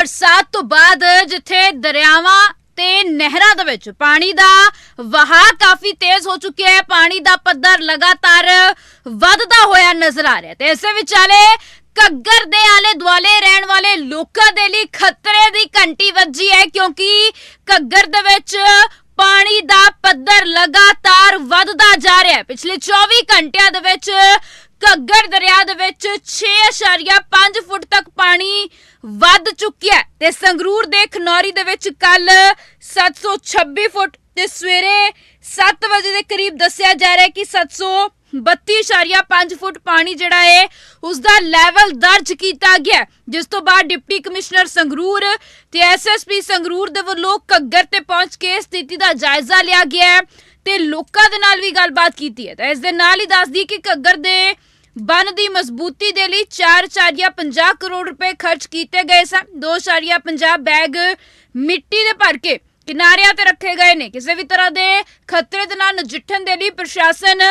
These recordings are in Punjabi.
ਬਰਸਾਤ ਤੋਂ ਬਾਅਦ ਜਿੱਥੇ ਦਰਿਆਵਾਂ ਤੇ ਨਹਿਰਾਂ ਦੇ ਵਿੱਚ ਪਾਣੀ ਦਾ ਵਹਾਅ ਕਾਫੀ ਤੇਜ਼ ਹੋ ਚੁੱਕਿਆ ਹੈ, ਪਾਣੀ ਦਾ ਪੱਧਰ ਲਗਾਤਾਰ ਵੱਧਦਾ ਹੋਇਆ ਨਜ਼ਰ ਆ ਰਿਹਾ ਤੇ ਇਸੇ ਵਿਚਾਲੇ ਘੱਗਰ ਦੇ ਆਲੇ ਦੁਆਲੇ ਰਹਿਣ ਵਾਲੇ ਲੋਕਾਂ ਦੇ ਲਈ ਖਤਰੇ ਦੀ ਘੰਟੀ ਵੱਜੀ ਹੈ ਕਿਉਂਕਿ ਘੱਗਰ ਦੇ ਵਿੱਚ ਪਾਣੀ ਦਾ ਪੱਧਰ ਲਗਾਤਾਰ ਵੱਧਦਾ ਜਾ ਰਿਹਾ ਹੈ। ਪਿਛਲੇ 24 ਘੰਟਿਆਂ ਦੇ ਵਿੱਚ ਘੱਗਰ ਦਰਿਆ ਦੇ ਵਿੱਚ 6.5 ਫੁੱਟ ਤੱਕ ਪਾਣੀ ਵੱਧ ਚੁੱਕਿਆ ਹੈ। ਤੇ ਸੰਗਰੂਰ ਦੇ ਖਨੌਰੀ ਦੇ ਵਿੱਚ ਕੱਲ 726 ਫੁੱਟ ਤੇ ਸਵੇਰੇ 7 ਵਜੇ ਦੇ ਕਰੀਬ ਦੱਸਿਆ ਜਾ ਰਿਹਾ ਹੈ ਕਿ 732.5 ਫੁੱਟ ਪਾਣੀ ਜਿਹੜਾ ਹੈ ਉਸ ਦਾ ਲੈਵਲ ਦਰਜ ਕੀਤਾ ਗਿਆ ਜਿਸ ਤੋਂ ਬਾਅਦ ਡਿਪਟੀ ਕਮਿਸ਼ਨਰ ਸੰਗਰੂਰ ਤੇ ਐਸਐਸਪੀ ਸੰਗਰੂਰ ਦੇ ਵੱਲੋਂ ਘੱਗਰ ਤੇ ਪਹੁੰਚ ਕੇ ਸਥਿਤੀ ਦਾ ਜਾਇਜ਼ਾ ਲਿਆ ਗਿਆ ਹੈ ਤੇ ਲੋਕਾਂ ਦੇ ਨਾਲ ਵੀ ਗੱਲਬਾਤ ਕੀਤੀ ਹੈ। ਤਾਂ ਇਸ ਦੇ ਨਾਲ ਹੀ ਦੱਸਦੀ ਕਿ ਘੱਗਰ ਦੇ ਬੰਨ ਦੀ ਮਜ਼ਬੂਤੀ ਦੇ ਲਈ 4.50 ਕਰੋੜ ਰੁਪਏ ਖਰਚ ਕੀਤੇ ਗਏ ਸਨ। 2.50 ਬੈਗ ਮਿੱਟੀ ਦੇ ਭਰ ਕੇ ਕਿਨਾਰਿਆਂ ਤੇ ਰੱਖੇ ਗਏ ਨੇ। ਕਿਸੇ ਵੀ ਤਰ੍ਹਾਂ ਦੇ ਖਤਰੇ ਦੇ ਨਾਲ ਨਜਿੱਠਣ ਦੇ ਲਈ ਪ੍ਰਸ਼ਾਸਨ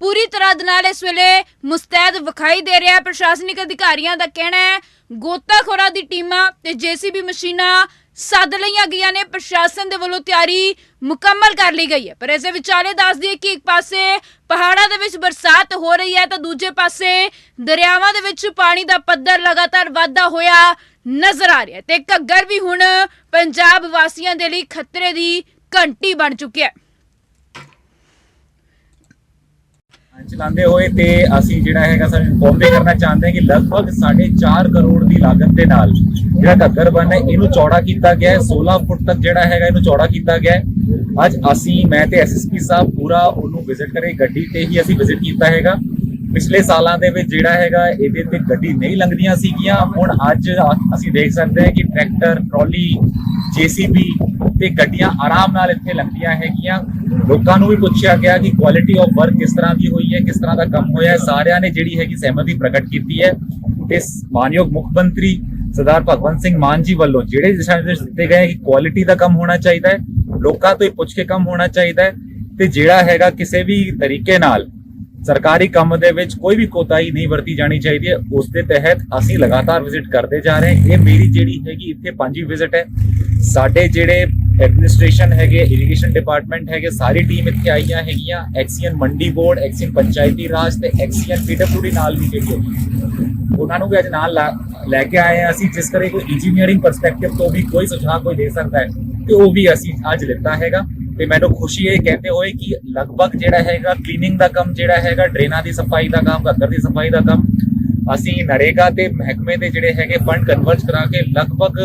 ਪੂਰੀ ਤਰ੍ਹਾਂ ਦੇ ਨਾਲ ਇਸ ਵੇਲੇ ਮੁਸਤੈਦ ਵਿਖਾਈ ਦੇ ਰਿਹਾ ਹੈ। ਪ੍ਰਸ਼ਾਸਨਿਕ ਅਧਿਕਾਰੀਆਂ ਦਾ ਕਹਿਣਾ ਹੈ, ਗੋਤਾਖੋਰਾਂ ਦੀ ਟੀਮਾਂ ਤੇ ਜੀਸੀਬੀ ਮਸ਼ੀਨਾਂ ਸੱਦ ਲਈਆਂ ਗਈਆਂ ਨੇ, ਪ੍ਰਸ਼ਾਸਨ ਦੇ ਵੱਲੋਂ ਤਿਆਰੀ ਮੁਕੰਮਲ ਕਰ ਲਈ ਗਈ ਹੈ। ਪਰ ਇਸੇ ਵਿਚਾਲੇ ਦੱਸ ਦਈਏ ਕਿ ਇੱਕ ਪਾਸੇ ਪਹਾੜਾਂ ਦੇ ਵਿੱਚ ਬਰਸਾਤ ਹੋ ਰਹੀ ਹੈ ਤਾਂ ਦੂਜੇ ਪਾਸੇ ਦਰਿਆਵਾਂ ਦੇ ਵਿੱਚ ਪਾਣੀ ਦਾ ਪੱਧਰ ਲਗਾਤਾਰ ਵਧਦਾ ਹੋਇਆ ਨਜ਼ਰ ਆ ਰਿਹਾ ਤੇ ਘੱਗਰ ਵੀ ਹੁਣ ਪੰਜਾਬ ਵਾਸੀਆਂ ਦੇ ਲਈ ਖਤਰੇ ਦੀ ਘੰਟੀ ਬਣ ਚੁੱਕਿਆ ਹੈ। ਚਲਾਉਂਦੇ ਹੋਏ ਤੇ ਅਸੀਂ ਜਿਹੜਾ ਹੈਗਾ ਸਾਨੂੰ ਇਨਫੋਰਮ ਕਰਨਾ ਚਾਹੁੰਦੇ ਹਾਂ ਕਿ ਲਗਭਗ 4.5 ਕਰੋੜ ਦੀ ਲਾਗਤ ਦੇ ਨਾਲ ਜਿਹੜਾ ਘੱਗਰ ਬੰਨ ਹੈ, ਇਹਨੂੰ ਚੌੜਾ ਕੀਤਾ ਗਿਆ ਹੈ। 16 ਫੁੱਟ ਤੱਕ ਜਿਹੜਾ ਹੈਗਾ, ਇਹਨੂੰ ਚੌੜਾ ਕੀਤਾ ਗਿਆ ਹੈ। ਅੱਜ ਅਸੀਂ, ਮੈਂ ਤੇ ਐਸਐਸਪੀ ਸਾਹਿਬ ਪੂਰਾ ਉਹਨੂੰ ਵਿਜ਼ਿਟ ਕਰੇ, ਗੱਡੀ ਤੇ ਹੀ ਅਸੀਂ ਵਿਜ਼ਿਟ ਕੀਤਾ ਹੈਗਾ। ਪਿਛਲੇ ਸਾਲਾਂ ਦੇ ਵਿੱਚ ਜਿਹੜਾ ਹੈਗਾ, ਇਹਦੇ ਤੇ ਗੱਡੀ ਨਹੀਂ ਲੰਘਦੀਆਂ ਸੀਗੀਆਂ। ਹੁਣ ਅੱਜ ਅਸੀਂ ਦੇਖ ਸਕਦੇ ਹਾਂ ਕਿ ਟਰੈਕਟਰ, ਟਰਾਲੀ ਜੀਸੀਬੀ ਤੇ ਗੱਡੀਆਂ ਆਰਾਮ ਨਾਲ ਇੱਥੇ ਲੰਘਦੀਆਂ ਹੈਗੀਆਂ। ਲੋਕਾਂ ਨੂੰ ਵੀ ਪੁੱਛਿਆ ਗਿਆ ਕਿ ਕੁਆਲਿਟੀ ਆਫ ਵਰਕ ਕਿਸ ਤਰ੍ਹਾਂ ਦੀ ਹੋਈ ਹੈ, ਕਿਸ ਤਰ੍ਹਾਂ ਦਾ ਕੰਮ ਹੋਇਆ ਹੈ। ਸਾਰਿਆਂ ਨੇ ਜਿਹੜੀ ਹੈਗੀ ਸਹਿਮਤੀ ਪ੍ਰਗਟ ਕੀਤੀ ਹੈ। ਤੇ ਮਾਨਯੋਗ ਮੁੱਖ ਮੰਤਰੀ ਸਰਦਾਰ ਭਗਵੰਤ ਸਿੰਘ ਮਾਨ ਜੀ ਵੱਲੋਂ ਜਿਹੜੇ ਦਿਸ਼ਾ ਨਿਰਦੇਸ਼ ਦਿੱਤੇ ਗਏ ਕਿ ਕੁਆਲਿਟੀ ਦਾ ਕੰਮ ਹੋਣਾ ਚਾਹੀਦਾ ਹੈ, ਲੋਕਾਂ ਤੋਂ ਹੀ ਪੁੱਛ ਕੇ ਕੰਮ ਹੋਣਾ ਚਾਹੀਦਾ ਹੈ ਤੇ ਜਿਹੜਾ ਹੈਗਾ ਕਿਸੇ ਵੀ ਤਰੀਕੇ ਨਾਲ ਸਰਕਾਰੀ ਕੰਮ ਦੇ ਵਿੱਚ ਕੋਈ ਵੀ ਕੋਤਾਹੀ ਨਹੀਂ ਵਰਤੀ ਜਾਣੀ ਚਾਹੀਦੀ ਹੈ, ਉਸ ਦੇ ਤਹਿਤ ਅਸੀਂ ਲਗਾਤਾਰ ਵਿਜ਼ਿਟ ਕਰਦੇ ਜਾ ਰਹੇ ਹਾਂ। ਇਹ ਮੇਰੀ ਜਿਹੜੀ ਹੈਗੀ ਇੱਥੇ ਪੰਜੀ ਵਿਜ਼ਿਟ ਹੈ। ਸਾਡੇ ਜਿਹੜੇ ਐਡਮਿਨਿਸਟ੍ਰੇਸ਼ਨ ਹੈਗੇ ਇਰੀਗੇਸ਼ਨ ਡਿਪਾਰਟਮੈਂਟ ਹੈਗੇ, ਸਾਰੀ ਟੀਮ ਇੱਥੇ ਆਈਆਂ ਹੈਗੀਆਂ। ਐਕਸੀਅਨ ਮੰਡੀ ਬੋਰਡ ਐਕਸੀਅਨ ਪੰਚਾਇਤੀ ਰਾਜ ਤੇ ਐਕਸੀਅਨ ਪੀਡਬਲਿਊਡੀ ਨਾਲ ਵੀ ਜਿਹੜੀ ਹੈਗੀ। ਉਹਨਾਂ ਨੂੰ ਵੀ ਅੱਜ ਨਾਲ ਲੈ ਕੇ ਆਏ ਹਾਂ ਅਸੀਂ, ਜਿਸ ਕਰੇ ਕੋਈ ਇੰਜੀਨੀਅਰਿੰਗ ਪਰਸਪੈਕਟਿਵ ਤੋਂ ਵੀ ਕੋਈ ਸੁਝਾਅ ਕੋਈ ਦੇ ਸਕਦਾ ਹੈ, ਤੇ ਉਹ ਵੀ ਅਸੀਂ ਅੱਜ ਲਿੱਤਾ ਹੈਗਾ। ਤੇ ਮੈਨੂੰ ਖੁਸ਼ੀ ਹੈ ਕਹਿੰਦੇ ਹੋਏ ਕਿ ਲਗਭਗ ਜਿਹੜਾ ਹੈਗਾ ਕਲੀਨਿੰਗ ਦਾ ਕੰਮ, ਜਿਹੜਾ ਹੈਗਾ ਡਰੇਨਾਂ ਦੀ ਸਫ਼ਾਈ ਦਾ ਕੰਮ, ਘੱਗਰ ਦੀ ਸਫ਼ਾਈ ਦਾ ਕੰਮ, ਅਸੀਂ ਨਰੇਗਾ ਤੇ ਮਹਿਕਮੇ ਦੇ ਜਿਹੜੇ ਹੈਗੇ ਫੰਡ ਕਨਵਰਟ ਕਰਾ ਕੇ ਲਗਭਗ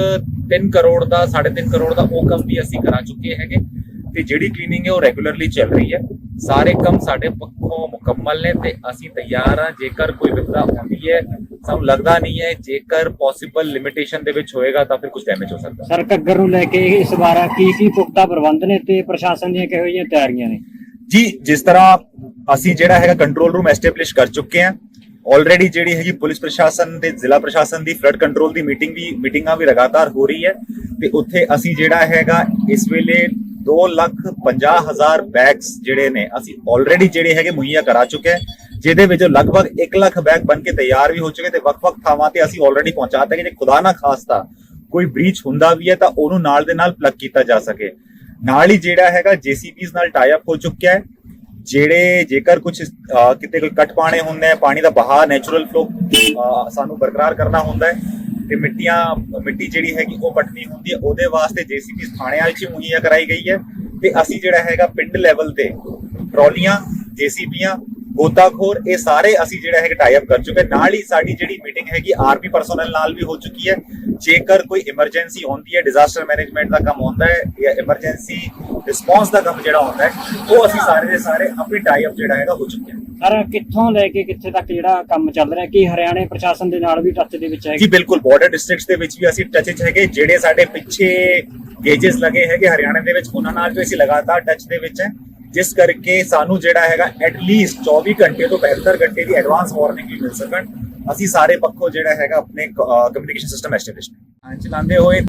3 ਕਰੋੜ ਦਾ 3.5 ਕਰੋੜ ਦਾ ਉਹ ਕੰਮ ਵੀ ਅਸੀਂ ਕਰਾ ਚੁੱਕੇ ਹੈਗੇ। ਤੇ ਜਿਹੜੀ ਕਲੀਨਿੰਗ ਹੈ ਉਹ ਰੈਗੂਲਰਲੀ ਚੱਲ ਰਹੀ ਹੈ। ਸਾਰੇ ਕੰਮ ਸਾਡੇ ਪੱਖੋਂ ਮੁਕੰਮਲ ਨੇ ਤੇ ਅਸੀਂ ਤਿਆਰ ਹਾਂ। ਜੇਕਰ ਕੋਈ ਵਿਪਤਾ ਹੁੰਦੀ ਹੈ ਸਾਨੂੰ ਲੱਗਦਾ ਨਹੀਂ ਹੈ ਜੇਕਰ ਪੋਸੀਬਲ ਲਿਮਿਟੇਸ਼ਨ ਦੇ ਵਿੱਚ ਹੋਏਗਾ ਤਾਂ ਫਿਰ ਕੁਝ ਡੈਮੇਜ ਹੋ ਸਕਦਾ। ਸਰ ਘੱਗਰ ਨੂੰ ਲੈ ਕੇ ਇਸ ਵਾਰ ਕੀ ਕੀ ਪੁਖਤਾ ਪ੍ਰਬੰਧ ਨੇ ਤੇ ਪ੍ਰਸ਼ਾਸਨ ਦੀਆਂ ਕਿਹੋ ਜਿਹੀਆਂ ਤਿਆਰੀਆਂ ਨੇ? ਜੀ ਜਿਸ ਤਰ੍ਹਾਂ ਅਸੀਂ ਜਿਹੜਾ ਹੈਗਾ ਕੰਟਰੋਲ ਰੂਮ ਐਸਟੈਬਲਿਸ਼ ਕਰ ਚੁੱਕੇ ਹਾਂ ਆਲਰੇਡੀ ਜਿਹੜੀ ਹੈਗੀ ਪੁਲਿਸ ਪ੍ਰਸ਼ਾਸਨ ਤੇ ਜ਼ਿਲ੍ਹਾ ਪ੍ਰਸ਼ਾਸਨ ਦੀ ਫਲੱਡ ਕੰਟਰੋਲ ਦੀ ਮੀਟਿੰਗ ਵੀ ਮੀਟਿੰਗਾਂ ਵੀ ਲਗਾਤਾਰ ਹੋ ਰਹੀ ਹੈ ਤੇ ਉੱਥੇ ਅਸੀਂ ਜਿਹੜਾ ਹੈਗਾ ਇਸ ਵੇਲੇ 2 ਲੱਖ 50 ਹਜ਼ਾਰ ਬੈਗਸ ਜਿਹੜੇ ਨੇ ਅਸੀਂ ਆਲਰੇਡੀ ਜਿਹੜੇ ਹੈਗੇ ਮੁਹੱਈਆ ਕਰਾ ਚੁੱਕੇ ਹਾਂ। ਜਿਹਦੇ ਵਿੱਚੋਂ ਲਗਭਗ 1 ਲੱਖ ਬੈਗ ਬਣ ਕੇ ਤਿਆਰ ਵੀ ਹੋ ਚੁੱਕੇ ਤੇ ਵੱਖ-ਵੱਖ ਥਾਵਾਂ ਤੇ ਅਸੀਂ ਆਲਰੇਡੀ ਪਹੁੰਚਾ ਦਿੱਤੇ ਕਿ ਜੇ ਖੁਦਾ ਨਾ ਖਾਸਤਾ ਕੋਈ ਬ੍ਰੀਚ ਹੁੰਦਾ ਵੀ ਹੈ ਤਾਂ ਉਹਨੂੰ ਨਾਲ ਦੇ ਨਾਲ ਪਲੱਗ ਕੀਤਾ ਜਾ ਸਕੇ। ਨਾਲ ਹੀ ਜਿਹੜਾ ਹੈਗਾ ਜੀਸੀਬੀਜ਼ ਨਾਲ ਟਾਈ ਅਪ ਹੋ ਚੁੱਕਿਆ ਹੈ, ਜਿਹੜੇ ਜੇਕਰ ਕੁਝ ਕਿਤੇ ਕੋਈ ਕੱਟ ਪਾਣੇ ਹੁੰਦੇ ਆ, ਪਾਣੀ ਦਾ ਬਹਾਅ ਨੇਚਰਲ ਫਲੋ ਸਾਨੂੰ ਬਰਕਰਾਰ ਕਰਨਾ ਹੁੰਦਾ ਹੈ ਤੇ ਮਿੱਟੀਆਂ, ਮਿੱਟੀ ਜਿਹੜੀ ਹੈਗੀ ਉਹ ਪਟਣੀ ਹੁੰਦੀ ਹੈ। ਉਹਦੇ ਵਾਸਤੇ ਜੀਸੀਬੀ ਥਾਣਿਆਂ ਵਿੱਚ ਮੁਹੱਈਆ ਕਰਾਈ ਗਈ ਹੈ ਤੇ ਅਸੀਂ ਜਿਹੜਾ ਹੈਗਾ ਪਿੰਡ ਲੈਵਲ ਤੇ ਟਰਾਲੀਆਂ ਜੀਸੀਬੀਆਂ ਗੋਤਾਖੋਰ ਇਹ ਸਾਰੇ ਅਸੀਂ ਜਿਹੜਾ ਹੈਗਾ ਟਾਈ ਅਪ ਕਰ ਚੁੱਕੇ ਨਾਲ ਹੀ ਸਾਡੀ ਜਿਹੜੀ ਮੀਟਿੰਗ ਹੈਗੀ ਆਰਪੀ ਪਰਸਨਲ ਨਾਲ ਵੀ ਹੋ ਚੁੱਕੀ ਹੈ। ਜੇਕਰ ਕੋਈ ਇਮਰਜੈਂਸੀ ਹੁੰਦੀ ਹੈ ਡਿਜ਼ਾਸਟਰ ਮੈਨੇਜਮੈਂਟ ਦਾ ਕੰਮ ਹੁੰਦਾ ਹੈ ਜਾਂ ਇਮਰਜੈਂਸੀ ਰਿਸਪੌਂਸ ਦਾ ਕੰਮ ਜਿਹੜਾ ਹੁੰਦਾ ਹੈ ਉਹ ਅਸੀਂ ਸਾਰੇ ਦੇ ਸਾਰੇ ਆਪਣੀ ਟਾਈ ਅਪ ਜਿਹੜਾ ਹੈਗਾ ਹੋ ਚੁੱਕੇ ਹਾਂ। ਸਰ ਕਿੱਥੋਂ ਲੈ ਕੇ ਕਿੱਥੇ ਤੱਕ ਜਿਹੜਾ ਕੰਮ ਚੱਲ ਰਿਹਾ ਕੀ ਹਰਿਆਣੇ ਪ੍ਰਸ਼ਾਸਨ ਦੇ ਨਾਲ ਵੀ ਟੱਚ ਦੇ ਵਿੱਚ ਹੈ ਜੀ ਬਿਲਕੁਲ। ਬਾਰਡਰ ਡਿਸਟ੍ਰਿਕਟਸ ਦੇ ਵਿੱਚ ਵੀ ਅਸੀਂ ਟੱਚ 'ਚ ਹੈਗੇ। ਜਿਹੜੇ ਸਾਡੇ ਪਿੱਛੇ ਗੇਜਸ ਲੱਗੇ ਹੈਗੇ ਹਰਿਆਣਾ ਦੇ ਵਿੱਚ ਉਹਨਾਂ ਨਾਲ ਵੀ ਅਸੀਂ ਲਗਾਤਾਰ ਟੱਚ ਦੇ ਵਿੱਚ ਹੈ। ਜਿਸ ਕਰਕੇ ਸਾਨੂੰ ਜਿਹੜਾ ਹੈਗਾ ਐਟ ਲੀਸਟ 24 ਘੰਟੇ ਤੋਂ 72 ਘੰਟੇ ਦੀ ਐਡਵਾਂਸ ਵਾਰਨਿੰਗ ਵੀ ਮਿਲ ਸਕਣ। ਅਸੀਂ ਸਾਰੇ ਪੱਖੋਂ ਜਿਹੜਾ ਹੈਗਾ ਆਪਣੇ ਕਮਿਊਨੀਕੇਸ਼ਨ ਸਿਸਟਮ ਐਸਟੈਬਲਿਸ਼ ਚਲਾਉਂਦੇ ਹੋਏ